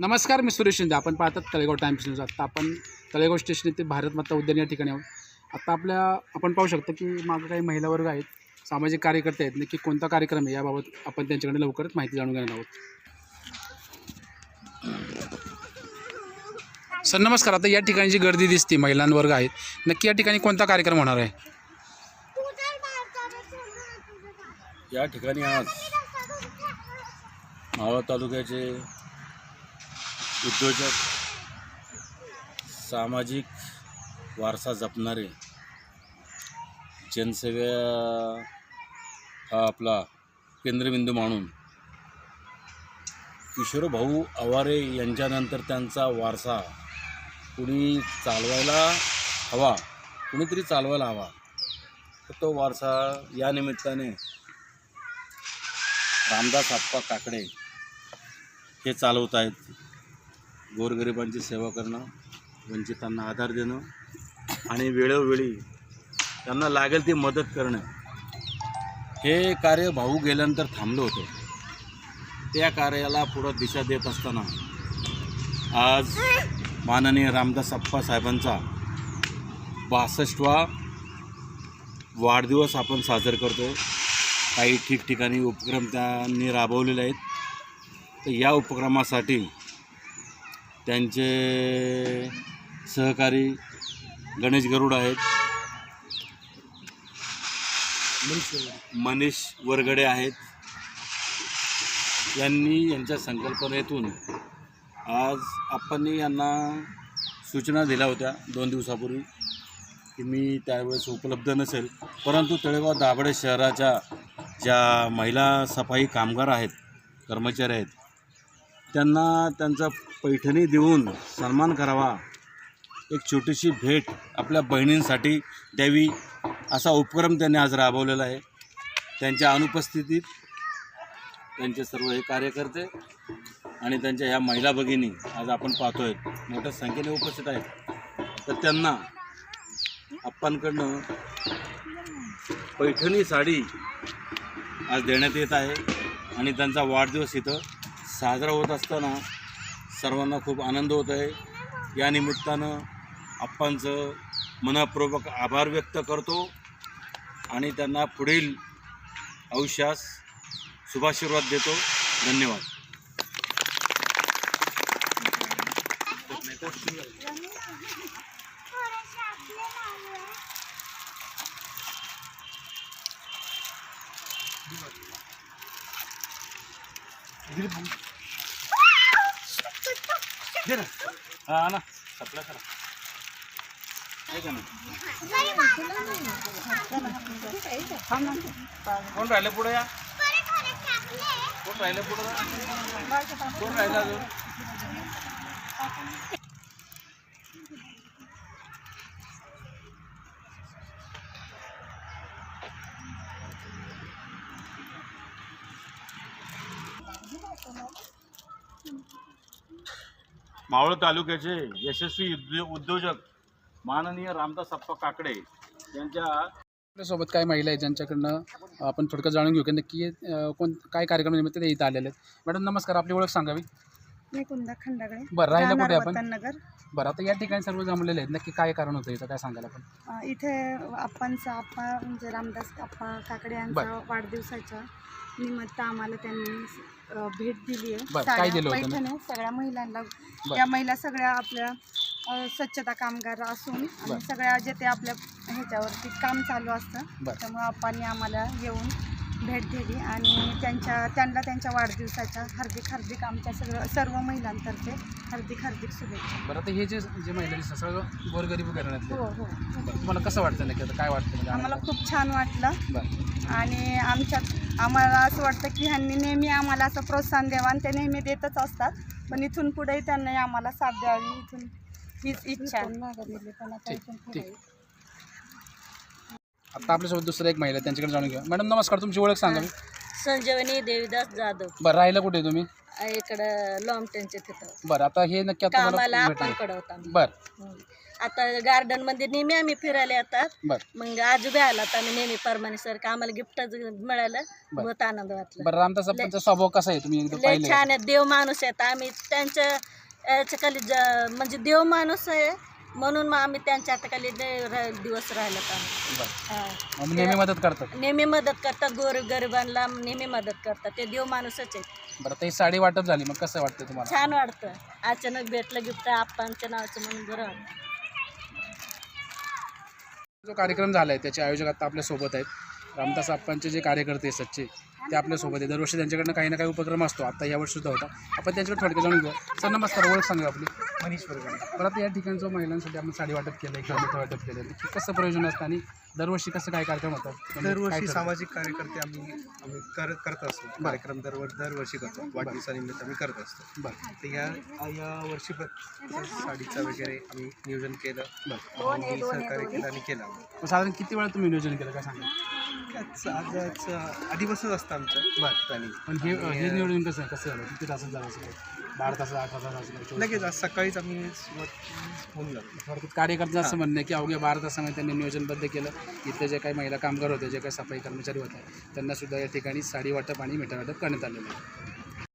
नमस्कार मी सुरेश शिंदे. आपण पाहतात तळेगाव टाइम्स न्यूज आता आपण तळेगाव स्टेशन येथे भारत माता उद्यान या ठिकाणी आहोत. आता आपल्या आपण पाहू शकतो की मागं काही महिला वर्ग आहेत सामाजिक कार्यकर्ते आहेत. नक्की कोणता कार्यक्रम आहे याबाबत आपण त्यांच्याकडे लवकरच माहिती जाणून घेणार आहोत. सर नमस्कार. आता या ठिकाणी जी गर्दी दिसते. महिलांवर्ग आहेत. नक्की या ठिकाणी कोणता कार्यक्रम होणार आहे? या ठिकाणी आज मावळ तालुक्याचे उद्योजक सामाजिक वारसा जपणारे जनसेवा हा आपला केंद्रबिंदू मानून किशोरभाऊ आवारे यांच्यानंतर त्यांचा वारसा कुणी चालवायला हवा कुणीतरी चालवायला हवा तर तो वारसा या निमित्ताने रामदास आप्पा काकडे हे चालवत आहेत गोरगरिबांची सेवा करणं वंचितांना आधार देणं आणि वेळोवेळी त्यांना लागेल ती मदत करणं हे कार्य भाऊ गेल्यानंतर थांबलं होतं. त्या कार्याला पुढं दिशा देत असताना आज माननीय रामदास अप्पा साहेबांचा बासष्टवा वाढदिवस आपण साजरा करतो. काही ठिकठिकाणी उपक्रम त्यांनी राबवलेले आहेत. तर या उपक्रमासाठी त्यांचे सहकारी गणेश गरुड आहेत. मनीष वरगडे आहेत. यांनी यांच्या संकल्पनेतून आज आपण यांना सूचना दिल्या होत्या दोन दिवसापूर्वी की मी त्यावेळेस उपलब्ध नसेल. परंतु तळेगाव दाभाडे शहराच्या ज्या महिला सफाई कामगार आहेत कर्मचारी आहेत त्यांना त्यांचा पैठणी देऊन सन्मान करावा. एक छोटीशी भेट आपल्या बहिणींसाठी द्यावी असा उपक्रम त्यांनी आज राबवलेला आहे. त्यांच्या अनुपस्थितीत त्यांचे सर्व हे कार्यकर्ते आणि त्यांच्या ह्या महिला भगिनी आज आपण पाहतोय. मोठ्या संख्येने उपस्थित आहेत. तर त्यांना आप्पांकडनं पैठणी साडी आज देण्यात येत आहे आणि त्यांचा वाढदिवस इथं साजरा होत असताना सर्वांना खूप आनंद होत आहे. या निमित्तानं आप्पांचं मनपूर्वक आभार व्यक्त करतो आणि त्यांना पुढील आयुष्यास शुभाशीर्वाद देतो. धन्यवाद. दे ना. हा ना. सप्लाय करा. कोण राहिलं पुढे या? कोण राहिलं पुढं? कोण राहिलं अजून? मावळ तालुक्याचे यशस्वी उद्यो उद्योजक माननीय रामदास अप्पा काकडे यांच्या आपल्यासोबत काय महिला आहेत ज्यांच्याकडनं आपण थोडक्यात जाणून घेऊ की नक्की कोण काय कार्यक्रमानिमित्त ते इथं आलेले आहेत. मॅडम नमस्कार. आपली ओळख सांगावी. मी कुंदा खंडागळे बरं राहिलं कुठे राहणार आपण वतननगर बरं आता या ठिकाणी सर्व जमलेले आहेत नक्की काय कारण होतं इथं काय सांगाल आपण अ, इथे आप्पांचा आप्पा म्हणजे रामदास आप्पा काकडे यांचा बरं. वाढदिवसाच्या निमित्त आम्हाला त्यांनी अ, भेट दिली आहे बरं, काय दिलं होतं पैठण्या सगळ्या महिलांना. या महिला सगळ्या आपल्या अ, स्वच्छता कामगार असून बरं. आणि सगळ्या जे ते आपल्या ह्याच्यावरती काम चालू असतं बरं. त्यामुळे आप्पांनी आम्हाला येऊन भेट दिली आणि त्यांच्या त्यांना त्यांच्या वाढदिवसाच्या हार्दिक हार्दिक आमच्या सगळं सर्व महिलांतर्फे हार्दिक हार्दिक शुभेच्छा. बरं आता हे जे जे महिला दिसतात सगळं गोरगरीब करण्यात हो हो. तुम्हाला कसं वाटतं नक्की आता? काय वाटतं म्हणजे आम्हाला खूप छान वाटलं. बरं. आणि आमच्यात आम्हाला असं वाटतं की ह्यांनी नेहमी आम्हाला असं प्रोत्साहन द्यावं आणि ते नेहमी देतच असतात. पण इथून पुढेही त्यांनी आम्हाला साथ द्यावी इथून हीच इच्छा आहे. ठीक ठीक. आता आपल्यासोबत दुसरं एक महिला आहे, त्यांच्याकडे जाणून घेऊ मॅडम नमस्कार तुमची ओळख सांगावी संजीवनी देवीदास जाधव. बरं राहिलं कुठे तुम्ही? इकडं लॉमटेनच्या तिथं. बरं आता हे नक्की आता कामाला आम्ही. बरं. हम्म. आता गार्डनमध्ये नेहमी आम्ही फिरायला येतात. बरं. मग आजोबा आलात आम्ही नेहमी परमाने सर आम्हाला गिफ्ट मिळालं. बरं. बहुत आनंद वाटला. बरं रामदास स्वभाव कसा आहे? तुम्ही एकदा लय पाहिले छान आहे. देव माणूस आहेत आम्ही त्यांच्या याच्या खाली ज- म्हणजे देव माणूस आहे. म्हणून मग आम्ही त्यांच्या हाताखाली र- दिवस राहिलो हा. मग नेहमी मदत करतात? नेहमी मदत करतात. गोर गरिबांना नेहमी मदत करतात. ते देव माणूसच आहेत. बरं ही साडी वाटप झाली. मग कसं वाटतं तुम्हाला? छान वाटतं. अचानक भेटलं गिफ्ट. आप्पांच्या नावाचं म्हणून बरं वाटतं. जो कार्यक्रम झाला आहे त्याचे आयोजक आता आपल्यासोबत आहेत. रामदास आप्पांचे जे कार्यकर्ते आहेत सच्चे ते आपल्यासोबत आहे दरवर्षी त्यांच्याकडनं काही ना काही उपक्रम असतो. आता यावर्षी सुद्धा होता. आपण त्यांच्याकडे थोडक्यात जाणून घेऊ. सर नमस्कार. ओळख सांगा आपली. मनीष वर्गणे परत या ठिकाणी जो महिलांसाठी आपण साडी वाटप केलं किंवा मिठाई वाटप केलं. की कसं प्रयोजन असतं आणि दरवर्षी कसं काय कार्यक्रम होतात? म्हणजे काय दरवर्षी? सामाजिक कार्यकर्ते आम्ही आम्ही कर करत असतो. कार्यक्रम दरवर दरवर्षी करतो. वाढदिवसानिमित्त आम्ही करत असतो. बरं. तर या या वर्षी पण साडीचं वगैरे आम्ही नियोजन केलं. बरं आम्ही सहकार्य केलं आणि केलं. मग साधारण किती वेळा तुम्ही नियोजन केलं? काय सांगा त्याच आधीपासूनच असतं आमचं. बरं. प्लॅनिंग पण हे हे नियोजन कसं आहे? कसं झालं? किती तासात झालं असेल बारा तास तास लगेच आज सकाळीच आम्ही सुरुवात होऊन जातो. थोडक्यात कार्यकर्त्यांचं असं म्हणणं आहे की अवघ्या बारा तासामध्ये त्यांनी नियोजनबद्ध केलं. इथले जे काही महिला कामगार होते जे काही सफाई कर्मचारी होते त्यांना सुद्धा या ठिकाणी साडी वाटप आणि मिठाई वाटप करण्यात आलेलं आहे.